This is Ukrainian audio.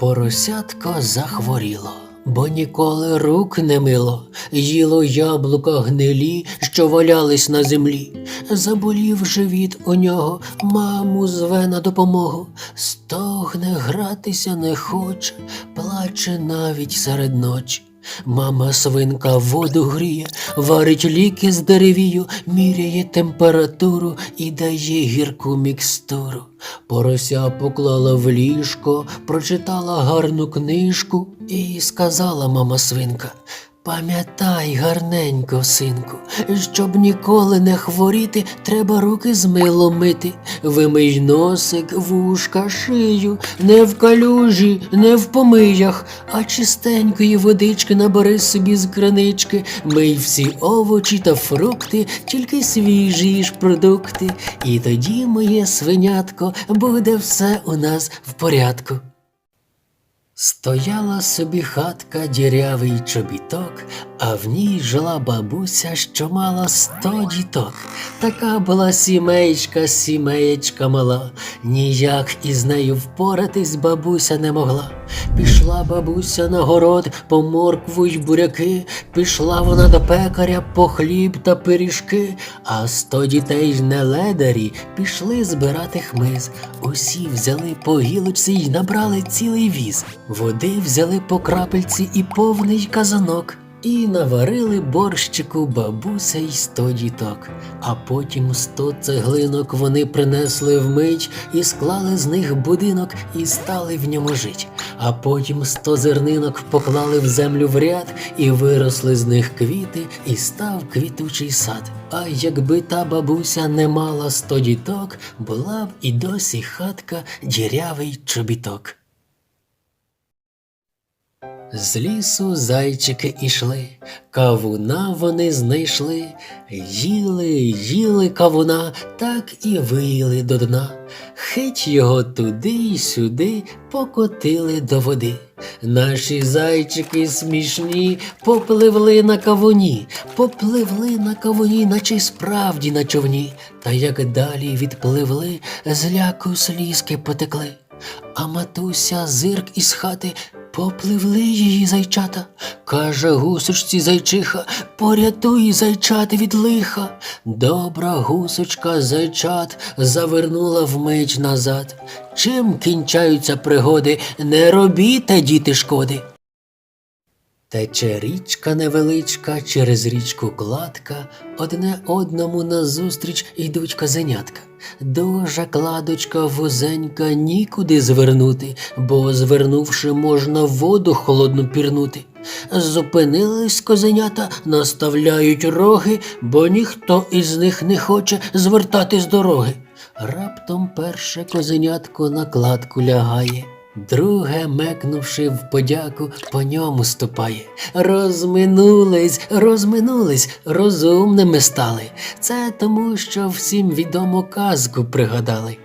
Поросятко захворіло, бо ніколи рук не мило, їло яблука гнилі, що валялись на землі. Заболів живіт у нього, маму зве на допомогу. Стогне гратися не хоче, плаче навіть серед ночі. Мама свинка воду гріє, варить ліки з деревію, міряє температуру і дає гірку мікстуру. Порося поклала в ліжко, прочитала гарну книжку і сказала мама свинка. Пам'ятай гарненько, синку, щоб ніколи не хворіти, треба руки з милом мити. Вимий носик, вушка, шию, не в калюжі, не в помиях, а чистенької водички набери собі з кранички, мий всі овочі та фрукти, тільки свіжі ж продукти. І тоді, моє свинятко, буде все у нас в порядку. Стояла собі хатка дірявий чобіток, а в ній жила бабуся, що мала сто діток. Така була сімейка, сімеєчка мала, ніяк із нею впоратись бабуся не могла. Пішла бабуся на город по моркву й буряки, пішла вона до пекаря по хліб та пиріжки, а сто дітей не ледарі пішли збирати хмиз. Усі взяли по гілочці й набрали цілий віз. Води взяли по крапельці і повний казанок. І наварили борщику бабуся й сто діток, а потім сто цеглинок вони принесли вмить і склали з них будинок і стали в ньому жить. А потім сто зернинок поклали в землю в ряд і виросли з них квіти, і став квітучий сад. А якби та бабуся не мала сто діток, була б і досі хатка дірявий чобіток. З лісу зайчики ішли, кавуна вони знайшли, їли, їли кавуна, так і виїли до дна. Хить його туди й сюди покотили до води. Наші зайчики смішні попливли на кавуні, попливли на кавуні, наче справді на човні. Та як далі відпливли, зляку слізки потекли. А матуся зирк із хати попливли її зайчата. Каже гусочці зайчиха, порятуй зайчат від лиха. Добра гусочка зайчат завернула вмить назад. Чим кінчаються пригоди, не робіте, діти, шкоди. Тече річка невеличка, через річку кладка, одне одному назустріч йдуть козенятка. Дуже кладочка вузенька, нікуди звернути, бо звернувши можна воду холодну пірнути. Зупинились козенята, наставляють роги, бо ніхто із них не хоче звертати з дороги. Раптом перше козенятко на кладку лягає. Друге, мекнувши в подяку, по ньому ступає. Розминулись, розминулись, розумними стали. Це тому, що всім відому казку пригадали.